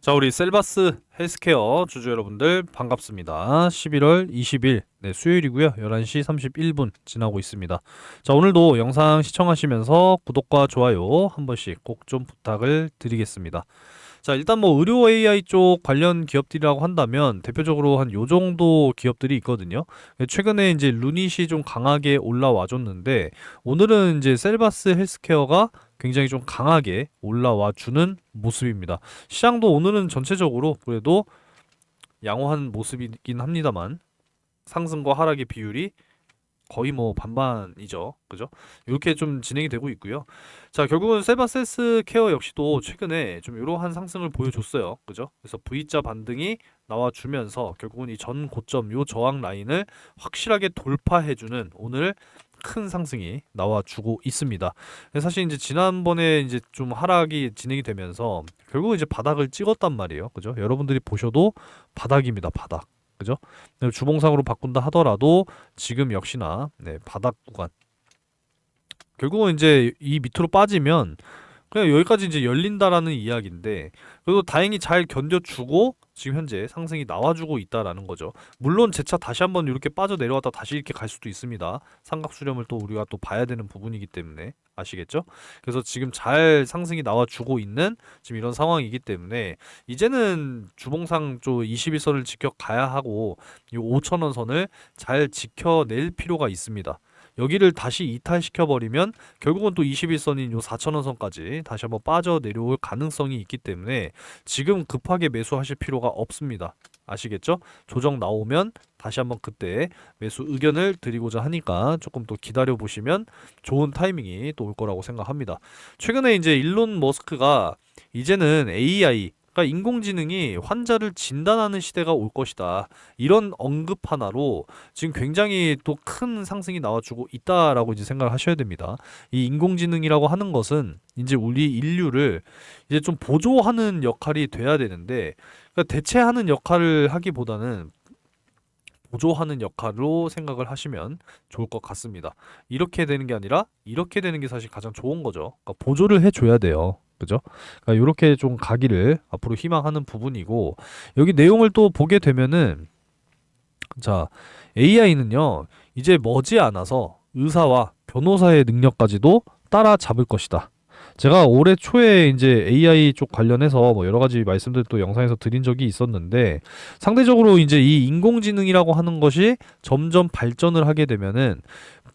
자, 우리 셀바스 헬스케어 주주 여러분들 반갑습니다. 11월 20일 네, 수요일이고요. 11시 31분 지나고 있습니다. 자, 오늘도 영상 시청하시면서 구독과 좋아요 한 번씩 꼭 좀 부탁을 드리겠습니다. 자, 일단 뭐 의료 AI 쪽 관련 기업들이라고 한다면 대표적으로 한 요 정도 기업들이 있거든요. 최근에 이제 루닛이 좀 강하게 올라와 줬는데 오늘은 이제 셀바스 헬스케어가 굉장히 좀 강하게 올라와 주는 모습입니다. 시장도 오늘은 전체적으로 그래도 양호한 모습이긴 합니다만 상승과 하락의 비율이 거의 뭐 반반이죠. 그죠? 이렇게 좀 진행이 되고 있고요. 자, 결국은 세바세스 케어 역시도 최근에 좀 이러한 상승을 보여줬어요. 그죠? 그래서 V자 반등이 나와주면서 결국은 이 전 고점, 요 저항 라인을 확실하게 돌파해주는 오늘 큰 상승이 나와주고 있습니다. 사실 이제 지난번에 이제 좀 하락이 진행이 되면서 결국 이제 바닥을 찍었단 말이에요. 그죠? 여러분들이 보셔도 바닥입니다. 바닥. 그죠? 주봉상으로 바꾼다 하더라도 지금 역시나 네, 바닥 구간. 결국은 이제 이 밑으로 빠지면 그냥 여기까지 이제 열린다라는 이야기인데 그래도 다행히 잘 견뎌주고 지금 현재 상승이 나와주고 있다라는 거죠. 물론 제 차 다시 한번 이렇게 빠져 내려왔다 다시 이렇게 갈 수도 있습니다. 삼각 수렴을 또 우리가 또 봐야 되는 부분이기 때문에 아시겠죠? 그래서 지금 잘 상승이 나와주고 있는 지금 이런 상황이기 때문에 이제는 주봉상 쪽 21선을 지켜가야 하고 이 5천원 선을 잘 지켜낼 필요가 있습니다. 여기를 다시 이탈시켜 버리면 결국은 또 21선인 요 4천원 선까지 다시 한번 빠져 내려올 가능성이 있기 때문에 지금 급하게 매수하실 필요가 없습니다. 아시겠죠? 조정 나오면 다시 한번 그때 매수 의견을 드리고자 하니까 조금 또 기다려 보시면 좋은 타이밍이 또 올 거라고 생각합니다. 최근에 이제 일론 머스크가 이제는 AI 그러니까 인공지능이 환자를 진단하는 시대가 올 것이다. 이런 언급 하나로 지금 굉장히 또 큰 상승이 나와주고 있다라고 이제 생각을 하셔야 됩니다. 이 인공지능이라고 하는 것은 이제 우리 인류를 이제 좀 보조하는 역할이 돼야 되는데 그러니까 대체하는 역할을 하기보다는 보조하는 역할로 생각을 하시면 좋을 것 같습니다. 이렇게 되는 게 아니라 이렇게 되는 게 사실 가장 좋은 거죠. 그러니까 보조를 해줘야 돼요. 그죠? 그러니까 이렇게 좀 가기를 앞으로 희망하는 부분이고 여기 내용을 또 보게 되면은 자 AI는요 이제 머지 않아서 의사와 변호사의 능력까지도 따라잡을 것이다. 제가 올해 초에 이제 AI 쪽 관련해서 뭐 여러 가지 말씀들 또 영상에서 드린 적이 있었는데 상대적으로 이제 이 인공지능이라고 하는 것이 점점 발전을 하게 되면은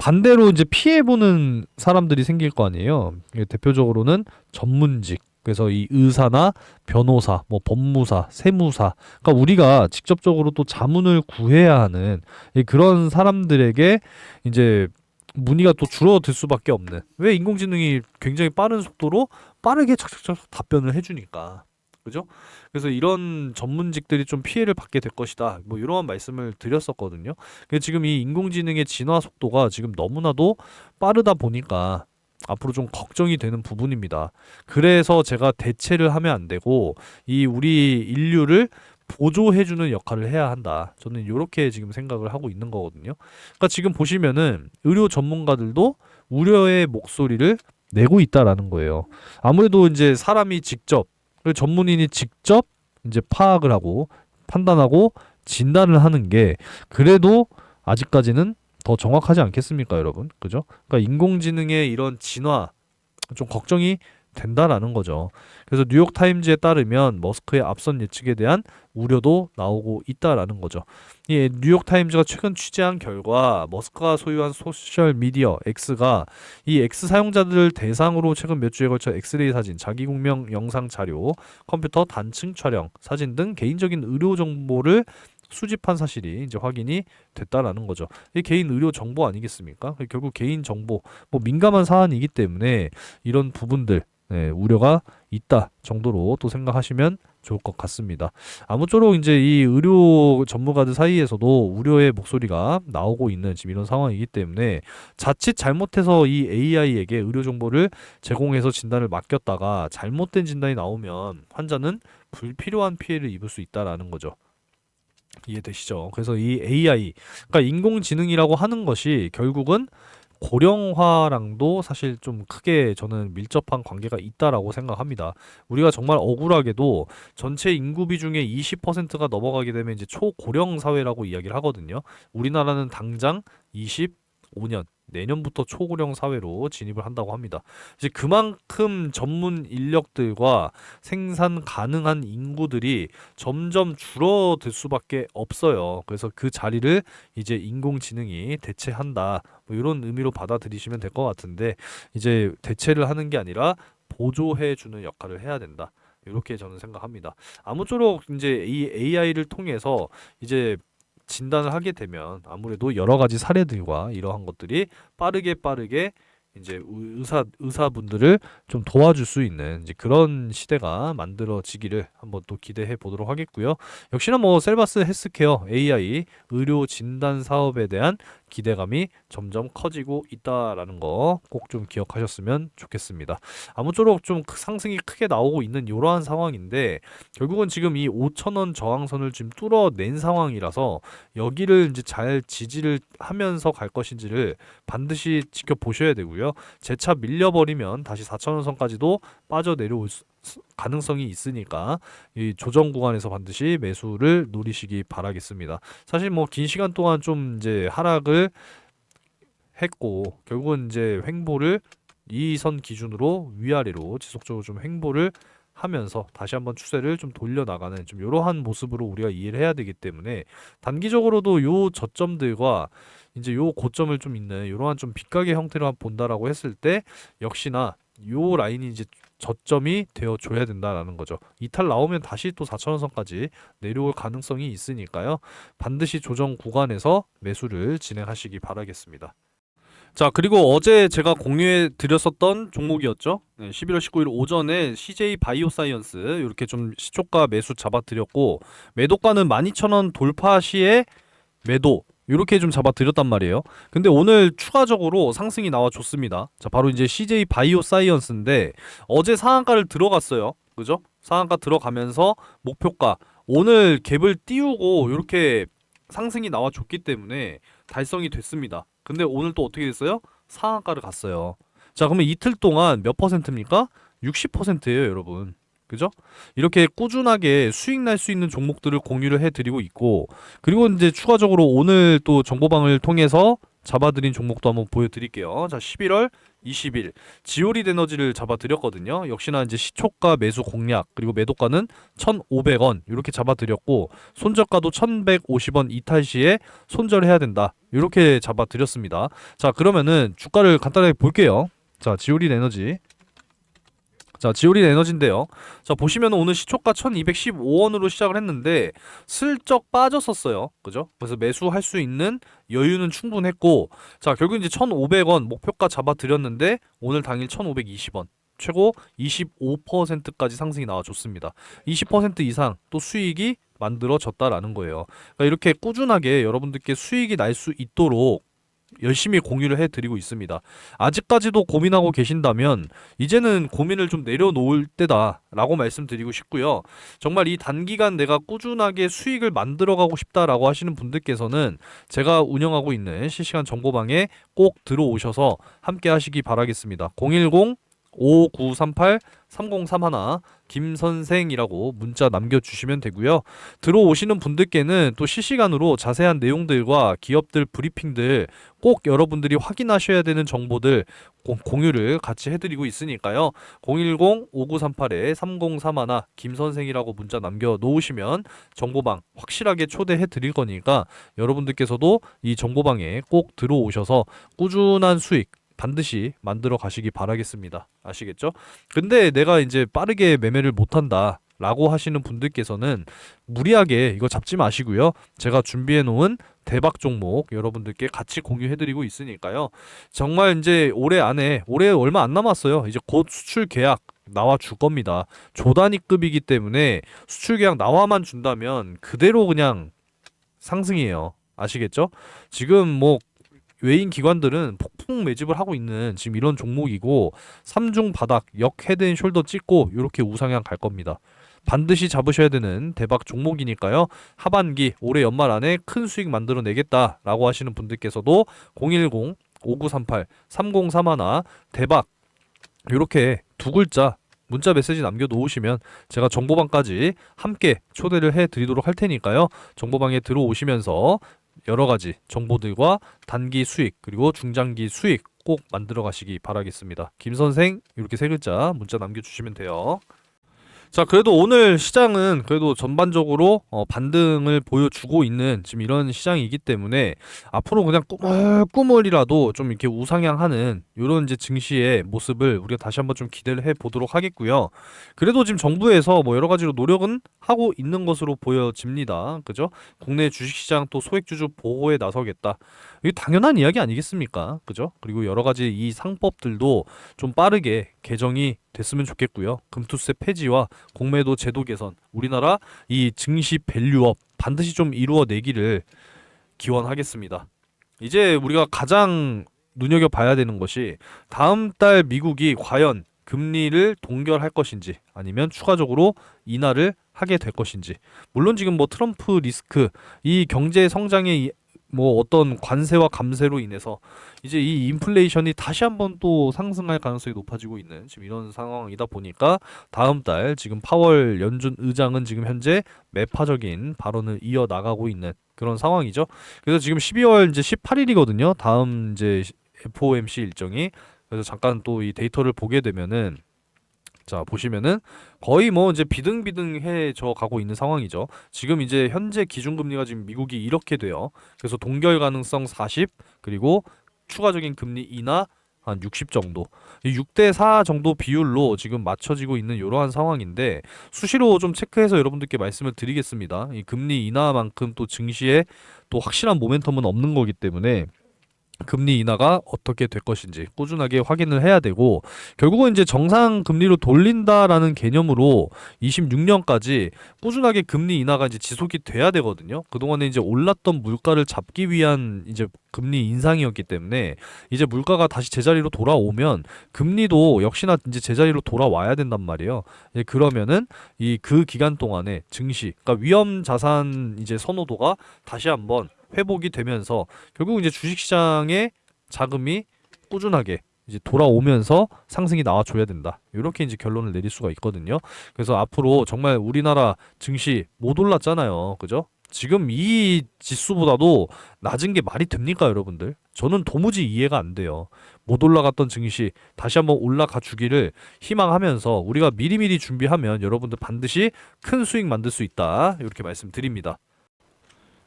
반대로 이제 피해보는 사람들이 생길 거 아니에요. 대표적으로는 전문직. 그래서 이 의사나 변호사, 뭐 법무사, 세무사, 그러니까 우리가 직접적으로 또 자문을 구해야 하는 그런 사람들에게 이제 문의가 또 줄어들 수밖에 없는. 왜 인공지능이 굉장히 빠른 속도로 빠르게 착착착 답변을 해주니까. 그죠? 그래서 이런 전문직들이 좀 피해를 받게 될 것이다. 뭐 이러한 말씀을 드렸었거든요. 지금 이 인공지능의 진화 속도가 지금 너무나도 빠르다 보니까 앞으로 좀 걱정이 되는 부분입니다. 그래서 제가 대체를 하면 안 되고 이 우리 인류를 보조해주는 역할을 해야 한다. 저는 이렇게 지금 생각을 하고 있는 거거든요. 그러니까 지금 보시면은 의료 전문가들도 우려의 목소리를 내고 있다라는 거예요. 아무래도 이제 사람이 직접 전문인이 직접 이제 파악을 하고 판단하고 진단을 하는 게 그래도 아직까지는 더 정확하지 않겠습니까, 여러분? 그죠? 그러니까 인공지능의 이런 진화 좀 걱정이 된다라는 거죠. 그래서 뉴욕 타임즈에 따르면 머스크의 앞선 예측에 대한 우려도 나오고 있다라는 거죠. 이 뉴욕 타임즈가 최근 취재한 결과 머스크가 소유한 소셜 미디어 X가 이 X 사용자들 대상으로 최근 몇 주에 걸쳐 엑스레이 사진, 자기 공명 영상 자료, 컴퓨터 단층 촬영, 사진 등 개인적인 의료 정보를 수집한 사실이 이제 확인이 됐다라는 거죠. 이 개인 의료 정보 아니겠습니까? 결국 개인 정보, 뭐 민감한 사안이기 때문에 이런 부분들 네, 우려가 있다 정도로 또 생각하시면 좋을 것 같습니다. 아무쪼록 이제 이 의료 전문가들 사이에서도 우려의 목소리가 나오고 있는 지금 이런 상황이기 때문에 자칫 잘못해서 이 AI에게 의료 정보를 제공해서 진단을 맡겼다가 잘못된 진단이 나오면 환자는 불필요한 피해를 입을 수 있다라는 거죠. 이해되시죠? 그래서 이 AI, 그러니까 인공지능이라고 하는 것이 결국은 고령화랑도 사실 좀 크게 저는 밀접한 관계가 있다라고 생각합니다. 우리가 정말 억울하게도 전체 인구 비중의 20%가 넘어가게 되면 이제 초고령 사회라고 이야기를 하거든요. 우리나라는 당장 25년 내년부터 초고령 사회로 진입을 한다고 합니다. 이제 그만큼 전문 인력들과 생산 가능한 인구들이 점점 줄어들 수밖에 없어요. 그래서 그 자리를 이제 인공지능이 대체한다. 뭐 이런 의미로 받아들이시면 될 것 같은데 이제 대체를 하는 게 아니라 보조해 주는 역할을 해야 된다. 이렇게 저는 생각합니다. 아무쪼록 이제 이 AI를 통해서 이제 진단을 하게 되면 아무래도 여러 가지 사례들과 이러한 것들이 빠르게 빠르게 이제 의- 의사 의사분들을 좀 도와줄 수 있는 이제 그런 시대가 만들어지기를 한번 또 기대해 보도록 하겠고요. 역시나 뭐 셀바스 헬스케어 AI 의료 진단 사업에 대한 기대감이 점점 커지고 있다라는 거 꼭 좀 기억하셨으면 좋겠습니다. 아무쪼록 좀 크- 상승이 크게 나오고 있는 이러한 상황인데 결국은 지금 이 5천 원 저항선을 지금 뚫어낸 상황이라서 여기를 이제 잘 지지를 하면서 갈 것인지를 반드시 지켜보셔야 되고요. 재차 밀려버리면 다시 4천 원 선까지도 빠져 내려올 수- 수- 가능성이 있으니까 이 조정 구간에서 반드시 매수를 노리시기 바라겠습니다. 사실 뭐 긴 시간 동안 좀 이제 하락을 했고 결국은 이제 횡보를 이 선 기준으로 위아래로 지속적으로 좀 횡보를 하면서 다시 한번 추세를 좀 돌려나가는 좀 이러한 모습으로 우리가 이해를 해야 되기 때문에 단기적으로도 요 저점들과 이제 요 고점을 좀 있는 이러한 좀 빗가게 형태로 본다라고 했을 때 역시나 요 라인이 이제 저점이 되어 줘야 된다라는 거죠. 이탈 나오면 다시 또 4천원 선까지 내려올 가능성이 있으니까요. 반드시 조정 구간에서 매수를 진행하시기 바라겠습니다. 자, 그리고 어제 제가 공유해 드렸었던 종목이었죠. 네, 11월 19일 오전에 CJ 바이오사이언스 이렇게 좀 시초가 매수 잡아 드렸고 매도가는 12,000원 돌파 시에 매도 이렇게 좀 잡아 드렸단 말이에요. 근데 오늘 추가적으로 상승이 나와 줬습니다. 자, 바로 이제 CJ 바이오 사이언스인데 어제 상한가를 들어갔어요. 그죠? 상한가 들어가면서 목표가 오늘 갭을 띄우고 이렇게 상승이 나와 줬기 때문에 달성이 됐습니다. 근데 오늘 또 어떻게 됐어요? 상한가를 갔어요. 자, 그러면 이틀 동안 몇 퍼센트입니까? 60%예요, 여러분. 그죠? 이렇게 꾸준하게 수익 날 수 있는 종목들을 공유를 해드리고 있고, 그리고 이제 추가적으로 오늘 또 정보방을 통해서 잡아드린 종목도 한번 보여드릴게요. 자, 11월 20일 지오리 에너지를 잡아드렸거든요. 역시나 이제 시초가 매수 공략 그리고 매도가는 1,500원 이렇게 잡아드렸고 손절가도 1,150원 이탈 시에 손절해야 된다. 이렇게 잡아드렸습니다. 자 그러면은 주가를 간단하게 볼게요. 자 지오리 에너지 자, 지오린 에너지인데요. 자, 보시면 오늘 시초가 1215원으로 시작을 했는데 슬쩍 빠졌었어요. 그죠? 그래서 매수할 수 있는 여유는 충분했고 자, 결국 이제 1,500원 목표가 잡아 드렸는데 오늘 당일 1,520원. 최고 25%까지 상승이 나와 줬습니다. 20% 이상 또 수익이 만들어졌다라는 거예요. 그러니까 이렇게 꾸준하게 여러분들께 수익이 날 수 있도록 열심히 공유를 해드리고 있습니다. 아직까지도 고민하고 계신다면 이제는 고민을 좀 내려놓을 때다라고 말씀드리고 싶고요. 정말 이 단기간 내가 꾸준하게 수익을 만들어가고 싶다라고 하시는 분들께서는 제가 운영하고 있는 실시간 정보방에 꼭 들어오셔서 함께 하시기 바라겠습니다. 010 5938 3031 김선생이라고 문자 남겨주시면 되고요. 들어오시는 분들께는 또 실시간으로 자세한 내용들과 기업들 브리핑들 꼭 여러분들이 확인하셔야 되는 정보들 공- 공유를 같이 해드리고 있으니까요. 010-5938에 3031 김선생이라고 문자 남겨 놓으시면 정보방 확실하게 초대해 드릴 거니까 여러분들께서도 이 정보방에 꼭 들어오셔서 꾸준한 수익 반드시 만들어 가시기 바라겠습니다. 아시겠죠? 근데 내가 이제 빠르게 매매를 못한다. 라고 하시는 분들께서는 무리하게 이거 잡지 마시고요. 제가 준비해 놓은 대박 종목 여러분들께 같이 공유해 드리고 있으니까요. 정말 이제 올해 안에 올해 얼마 안 남았어요. 이제 곧 수출 계약 나와 줄 겁니다. 조단위급이기 때문에 수출 계약 나와만 준다면 그대로 그냥 상승이에요. 아시겠죠? 지금 뭐 외인 기관들은 폭풍 매집을 하고 있는 지금 이런 종목이고 삼중 바닥 역 헤드앤 숄더 찍고 이렇게 우상향 갈 겁니다. 반드시 잡으셔야 되는 대박 종목이니까요. 하반기 올해 연말 안에 큰 수익 만들어 내겠다라고 하시는 분들께서도 010 5938 3031 대박 이렇게 두 글자 문자 메시지 남겨 놓으시면 제가 정보방까지 함께 초대를 해 드리도록 할 테니까요. 정보방에 들어오시면서 여러 가지 정보들과 단기 수익 그리고 중장기 수익 꼭 만들어 가시기 바라겠습니다. 김 선생 이렇게 세 글자 문자 남겨 주시면 돼요. 자, 그래도 오늘 시장은 그래도 전반적으로 어, 반등을 보여주고 있는 지금 이런 시장이기 때문에 앞으로 그냥 꾸물꾸물이라도 좀 이렇게 우상향하는 이런 이제 증시의 모습을 우리가 다시 한번 좀 기대를 해 보도록 하겠고요. 그래도 지금 정부에서 뭐 여러 가지로 노력은 하고 있는 것으로 보여집니다. 그죠? 국내 주식시장 또 소액주주 보호에 나서겠다. 이게 당연한 이야기 아니겠습니까? 그죠? 그리고 여러 가지 이 상법들도 좀 빠르게 개정이 됐으면 좋겠고요. 금투세 폐지와 공매도 제도 개선, 우리나라 이 증시 밸류업 반드시 좀 이루어내기를 기원하겠습니다. 이제 우리가 가장 눈여겨 봐야 되는 것이 다음 달 미국이 과연 금리를 동결할 것인지 아니면 추가적으로 인하를 하게 될 것인지 물론 지금 뭐 트럼프 리스크 이 경제 성장의 이- 뭐 어떤 관세와 감세로 인해서 이제 이 인플레이션이 다시 한번 또 상승할 가능성이 높아지고 있는 지금 이런 상황이다 보니까 다음 달 지금 파월 연준 의장은 지금 현재 매파적인 발언을 이어 나가고 있는 그런 상황이죠. 그래서 지금 12월 이제 18일이거든요. 다음 이제 FOMC 일정이 그래서 잠깐 또 이 데이터를 보게 되면은 자 보시면은 거의 뭐 이제 비등비등해져 가고 있는 상황이죠. 지금 이제 현재 기준금리가 지금 미국이 이렇게 돼요. 그래서 동결 가능성 40 그리고 추가적인 금리 인하 한 60 정도. 6대 4 정도 비율로 지금 맞춰지고 있는 이러한 상황인데 수시로 좀 체크해서 여러분들께 말씀을 드리겠습니다. 이 금리 인하만큼 또 증시에 또 확실한 모멘텀은 없는 거기 때문에 금리 인하가 어떻게 될 것인지 꾸준하게 확인을 해야 되고 결국은 이제 정상 금리로 돌린다라는 개념으로 26년까지 꾸준하게 금리 인하가 이제 지속이 돼야 되거든요. 그동안에 이제 올랐던 물가를 잡기 위한 이제 금리 인상이었기 때문에 이제 물가가 다시 제자리로 돌아오면 금리도 역시나 이제 제자리로 돌아와야 된단 말이에요. 예, 그러면은 이 그 기간 동안에 증시, 그러니까 위험 자산 이제 선호도가 다시 한번 회복이 되면서 결국 이제 주식시장의 자금이 꾸준하게 이제 돌아오면서 상승이 나와줘야 된다. 이렇게 이제 결론을 내릴 수가 있거든요. 그래서 앞으로 정말 우리나라 증시 못 올랐잖아요. 그죠? 지금 이 지수보다도 낮은 게 말이 됩니까, 여러분들? 저는 도무지 이해가 안 돼요. 못 올라갔던 증시 다시 한번 올라가 주기를 희망하면서 우리가 미리미리 준비하면 여러분들 반드시 큰 수익 만들 수 있다. 이렇게 말씀드립니다.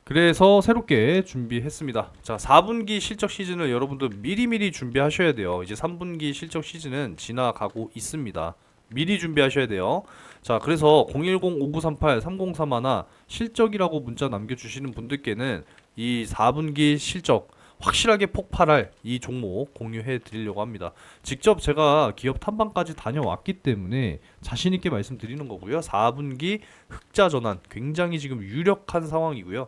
그래서 새롭게 준비했습니다. 자, 4분기 실적 시즌을 여러분들 미리미리 준비하셔야 돼요. 이제 3분기 실적 시즌은 지나가고 있습니다. 미리 준비하셔야 돼요. 자, 그래서 010-5938-3031 실적이라고 문자 남겨주시는 분들께는 이 4분기 실적 확실하게 폭발할 이 종목 공유해 드리려고 합니다. 직접 제가 기업 탐방까지 다녀왔기 때문에 자신 있게 말씀드리는 거고요. 4분기 흑자 전환 굉장히 지금 유력한 상황이고요.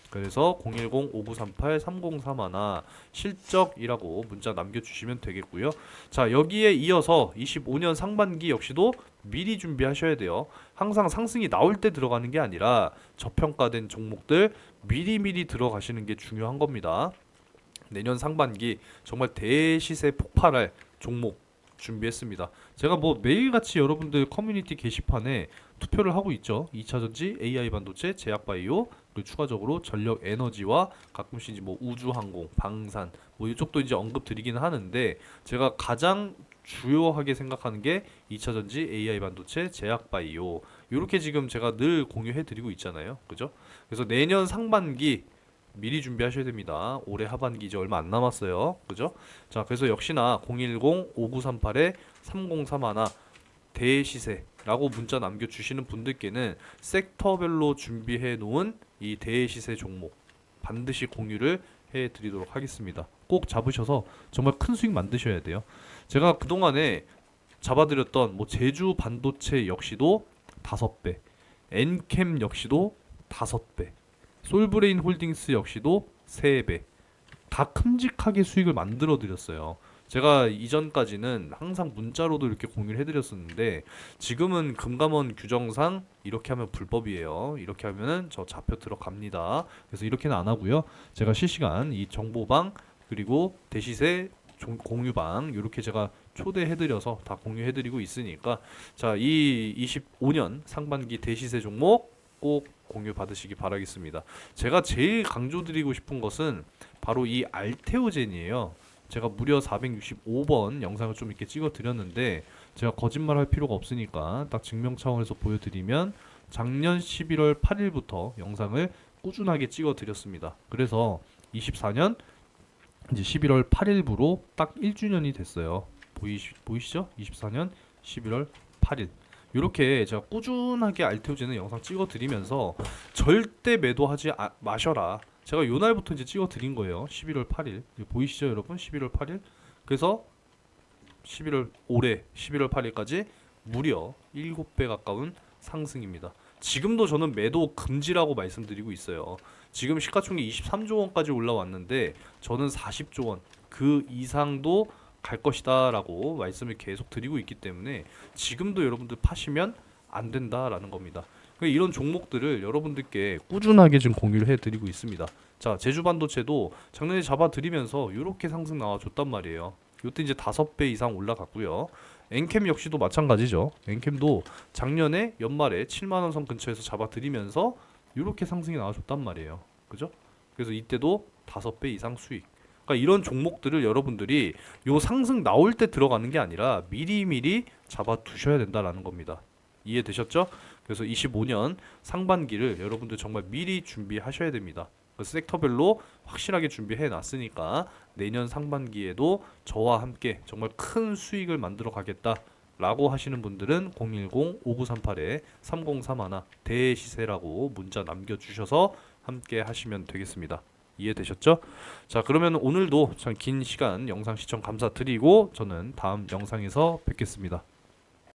그래서 010-5938-3031 실적이라고 문자 남겨주시면 되겠고요. 자 여기에 이어서 25년 상반기 역시도 미리 준비하셔야 돼요. 항상 상승이 나올 때 들어가는 게 아니라 저평가된 종목들 미리미리 들어가시는 게 중요한 겁니다. 내년 상반기 정말 대시세 폭발할 종목 준비했습니다. 제가 뭐 매일같이 여러분들 커뮤니티 게시판에 투표를 하고 있죠. 2차전지, AI 반도체, 제약바이오, 그리고 추가적으로 전력 에너지와 가끔씩 이제 뭐 우주항공, 방산 뭐 이쪽도 이제 언급 드리기는 하는데 제가 가장 주요하게 생각하는 게 2차전지, AI 반도체, 제약바이오 이렇게 지금 제가 늘 공유해 드리고 있잖아요. 그죠? 그래서 내년 상반기 미리 준비하셔야 됩니다. 올해 하반기 이제 얼마 안 남았어요. 그죠? 자, 그래서 역시나 010-5938에 3031 대시세라고 문자 남겨주시는 분들께는 섹터별로 준비해 놓은 이 대시세 종목 반드시 공유를 해 드리도록 하겠습니다. 꼭 잡으셔서 정말 큰 수익 만드셔야 돼요. 제가 그동안에 잡아드렸던 뭐 제주 반도체 역시도 다섯 배, 엔캠 역시도 다섯 배, 솔브레인 홀딩스 역시도 세 배, 다 큼직하게 수익을 만들어 드렸어요. 제가 이전까지는 항상 문자로도 이렇게 공유를 해드렸었는데 지금은 금감원 규정상 이렇게 하면 불법이에요. 이렇게 하면은 저 잡혀 들어갑니다. 그래서 이렇게는 안 하고요. 제가 실시간 이 정보방 그리고 대시세 종- 공유방 이렇게 제가 초대해드려서 다 공유해드리고 있으니까 자 이 25년 상반기 대시세 종목 꼭 공유 받으시기 바라겠습니다. 제가 제일 강조드리고 싶은 것은 바로 이 알테오젠이에요. 제가 무려 465번 영상을 좀 이렇게 찍어 드렸는데 제가 거짓말 할 필요가 없으니까 딱 증명 차원에서 보여드리면 작년 11월 8일부터 영상을 꾸준하게 찍어 드렸습니다. 그래서 24년 이제 11월 8일부로 딱 1주년이 됐어요. 보이시, 보이시죠? 24년 11월 8일. 이렇게 제가 꾸준하게 알테오제는 영상 찍어 드리면서 절대 매도하지 아- 마셔라. 제가 요 날부터 이제 찍어 드린 거예요. 11월 8일. 이거 보이시죠, 여러분? 11월 8일. 그래서 11월 올해 11월 8일까지 무려 7배 가까운 상승입니다. 지금도 저는 매도 금지라고 말씀드리고 있어요. 지금 시가총액 23조 원까지 올라왔는데 저는 40조 원 그 이상도 갈 것이다라고 말씀을 계속 드리고 있기 때문에 지금도 여러분들 파시면 안 된다라는 겁니다. 그러니까 이런 종목들을 여러분들께 꾸준하게 지금 공유를 해드리고 있습니다. 자 제주 반도체도 작년에 잡아드리면서 이렇게 상승 나와줬단 말이에요. 이때 이제 다섯 배 이상 올라갔고요. 엔캠 역시도 마찬가지죠. 엔캠도 작년에 연말에 7만 원선 근처에서 잡아드리면서 이렇게 상승이 나와줬단 말이에요. 그죠? 그래서 이때도 다섯 배 이상 수익. 그러니까 이런 종목들을 여러분들이 요 상승 나올 때 들어가는 게 아니라 미리미리 잡아 두셔야 된다라는 겁니다. 이해되셨죠? 그래서 25년 상반기를 여러분들 정말 미리 준비하셔야 됩니다. 그 섹터별로 확실하게 준비해 놨으니까 내년 상반기에도 저와 함께 정말 큰 수익을 만들어 가겠다 라고 하시는 분들은 010-5938에 3031 대시세라고 문자 남겨 주셔서 함께 하시면 되겠습니다. 이해되셨죠? 자, 그러면 오늘도 참 긴 시간 영상 시청 감사드리고 저는 다음 영상에서 뵙겠습니다.